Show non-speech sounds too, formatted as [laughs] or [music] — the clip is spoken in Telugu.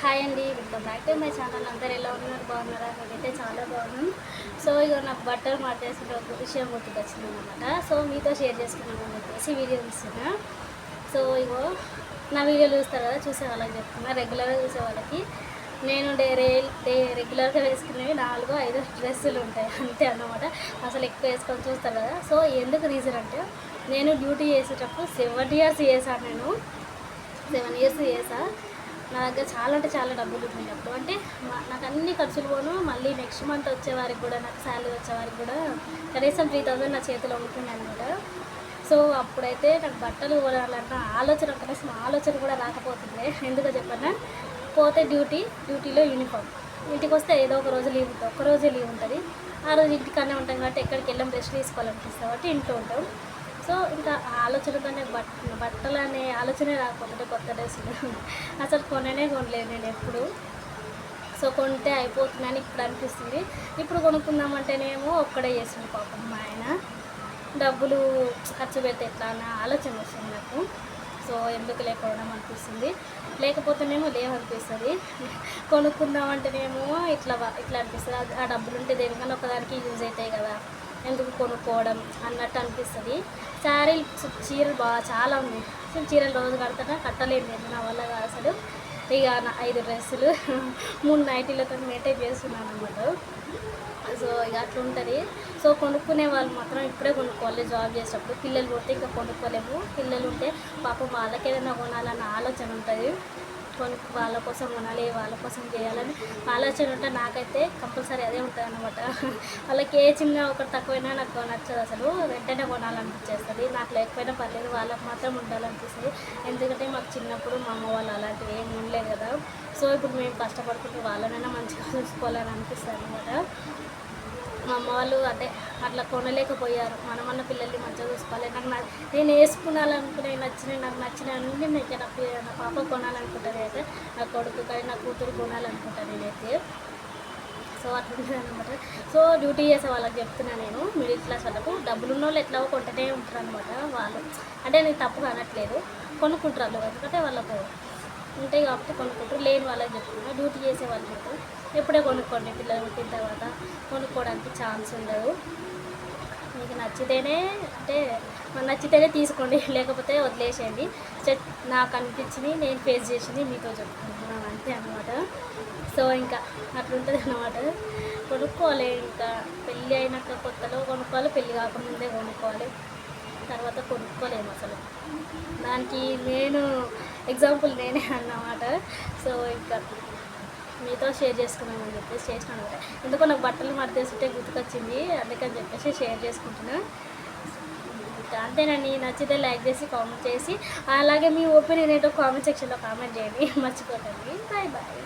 హాయ్ అండి welcome back to my channel. అందరు ఎలా ఉన్నారు? బాగున్నారా? నేనైతే చాలా బాగున్నాను సో ఇక నాకు బట్టలు మాట్లాడేసిన ఒక విషయం గుర్తుకొచ్చింది అనమాట సో మీతో షేర్ చేసుకున్నాను చెప్పేసి వీడియో చూస్తున్నా సో ఇగో నా వీడియోలు చూస్తారు కదా చూసే వాళ్ళకి చెప్తున్నా. రెగ్యులర్గా చూసే వాళ్ళకి. నేను డే రే డే రెగ్యులర్గా వేసుకునేవి నాలుగు ఐదు డ్రెస్సులు ఉంటాయి. అంతే అన్నమాట. అసలు ఎక్కువ వేసుకొని చూస్తారు కదా. సో ఎందుకు రీజన్ అంటే నేను డ్యూటీ చేసేటప్పుడు సెవెన్ ఇయర్స్ చేశాను నేను. సెవెన్ ఇయర్స్ చేసాను నా దగ్గర చాలా అంటే చాలా డబ్బులు ఉన్నాయి అప్పుడు. అంటే మా- నాకు అన్ని ఖర్చులు పోను మళ్ళీ నెక్స్ట్ మంత్ వచ్చేవారికి కూడా నాకు శాలరీ వచ్చేవారికి కూడా కనీసం త్రీ థౌజండ్ నా చేతిలో ఉంటుంది అనమాట సో అప్పుడైతే నాకు బట్టలు కొనాలన్న ఆలోచన కనీసం ఆలోచన కూడా రాకపోతుంది ఎందుకో చెప్పన్నా పోతే డ్యూటీ డ్యూటీలో యూనిఫామ్ ఇంటికి వస్తే ఏదో ఒక రోజు లీవ్ ఉంటుంది ఒక రోజే లీవ్ ఉంటుంది. ఆ రోజు ఇంటికన్నా ఉంటాం కాబట్టి ఎక్కడికి వెళ్ళాం రెస్ట్ తీసుకోవాలనిపిస్తుంది కాబట్టి ఇంట్లో ఉంటాం. సో ఇంకా ఆలోచనతోనే బట్ బట్టలు అనే ఆలోచనే రాకపోతే కొత్త డ్రెస్సులు. అసలు కొననే కొనలేదు నేను ఎప్పుడు. సో కొంటే అయిపోతుందని ఇప్పుడు అనిపిస్తుంది. ఇప్పుడు కొనుక్కుందామంటేనేమో ఒక్కడే చేసింది పాపం మా ఆయన. డబ్బులు ఖర్చు పెడితే ఎట్లా అన్న ఆలోచన వస్తుంది నాకు. సో ఎందుకు లేకపోవడం అనిపిస్తుంది. లేకపోతేనేమో లేవనిపిస్తుంది. కొనుక్కుందామంటేనేమో ఇట్లా ఇట్లా అనిపిస్తుంది. ఆ- ఆ డబ్బులు ఉంటే దేనికన్నా ఒకదానికి యూజ్ అవుతాయి కదా. ఎందుకు కొనుక్కోవడం అన్నట్టు అనిపిస్తుంది. శారీలు చీరలు బాగా చాలా ఉన్నాయి. అసలు చీరలు రోజు కడతానా? కట్టలేదు నేను నా వల్ల కాదు అసలు. ఇక నా ఐదు డ్రెస్సులు మూడు నైటీలతో మెయింటైన్ చేస్తున్నాను అనమాట సో ఇక అట్లా ఉంటుంది. సో కొనుక్కునే వాళ్ళు మాత్రం ఇప్పుడే కొనుక్కోవాలి జాబ్ చేసేటప్పుడు. పిల్లలు పోతే ఇంకా కొనుక్కోలేము. పిల్లలు ఉంటే పాపం వాళ్ళకి ఏదైనా కొనాలన్న ఆలోచన ఉంటుంది. కొను వాళ్ళ కోసం కొనాలి వాళ్ళ కోసం చేయాలని ఆలోచన ఉంటే నాకైతే కంపల్సరీ అదే ఉంటుంది అనమాట వాళ్ళకి ఏ చిన్న ఒకటి తక్కువైనా నాకు నచ్చదు అసలు. వెంటనే కొనాలనిపించేస్తుంది నాకు లేకపోయినా పర్లేదు వాళ్ళకి మాత్రం ఉండాలనిపిస్తుంది. ఎందుకంటే మాకు చిన్నప్పుడు మా అమ్మ వాళ్ళు అలాంటివి ఏమి ఉండలేదు కదా. సో ఇప్పుడు మేము కష్టపడుకుంటూ వాళ్ళనైనా మంచిగా చూసుకోవాలని అనిపిస్తుంది అనమాట మా అమ్మ వాళ్ళు అదే అట్లా కొనలేకపోయారు. మనమన్న పిల్లల్ని మంచిగా చూసుకోవాలి. నాకు నేను వేసుకున్నాలనుకునే నచ్చిన నాకు నచ్చిన అన్ని నేను నా నా పాప కొనాలనుకుంటాను అయితే. నా కొడుకు కానీ నా కూతురు కొనాలనుకుంటాను నేనైతే సో అట్లా అనమాట సో డ్యూటీ చేసే వాళ్ళకి చెప్తున్నా నేను. మిడిల్ క్లాస్ వాళ్ళకు. డబ్బులు ఉన్న వాళ్ళు ఎట్లా కొంటనే ఉంటారు అనమాట వాళ్ళు. అంటే నేను తప్పు అనట్లేదు కొనుక్కుంటారు ఎందుకంటే వాళ్ళకు ఉంటాయి కాబట్టి కొనుక్కుంటారు. లేని వాళ్ళకి చెప్తున్నా. డ్యూటీ చేసే వాళ్ళు ఎప్పుడే కొనుక్కోండి పిల్లలు పుట్టిన తర్వాత. కొనుక్కోవడానికి ఛాన్స్ ఉండదు. మీకు నచ్చితేనే అంటే నచ్చితేనే తీసుకోండి [laughs] లేకపోతే వదిలేసేయండి. నాకు అనిపించింది నేను ఫేస్ చేసింది మీతో చెప్పుకుంటున్నాను అంతే అనమాట సో ఇంకా అట్లుంటుంది అనమాట కొనుక్కోవాలి ఇంకా పెళ్ళి అయినాక కొత్తలో కొనుక్కోవాలి పెళ్ళి కాకముందే కొనుక్కోవాలి. తర్వాత కొనుక్కోలేము అసలు. దానికి నేను ఎగ్జాంపుల్ నేనే అన్నమాట. సో ఇంకా మీతో షేర్ చేసుకున్నామని చెప్పేసి చేసినాను అనమాట ఎందుకో నాకు బట్టలు మడతేస్తుంటే గుర్తుకొచ్చింది. అందుకని చెప్పేసి షేర్ చేసుకుంటున్నాను అంతేనండి నచ్చితే లైక్ చేసి కామెంట్ చేసి అలాగే మీ ఒపీనియన్ ఏంటో కామెంట్ సెక్షన్లో కామెంట్ చేయండి. మర్చిపోకండి. Bye bye.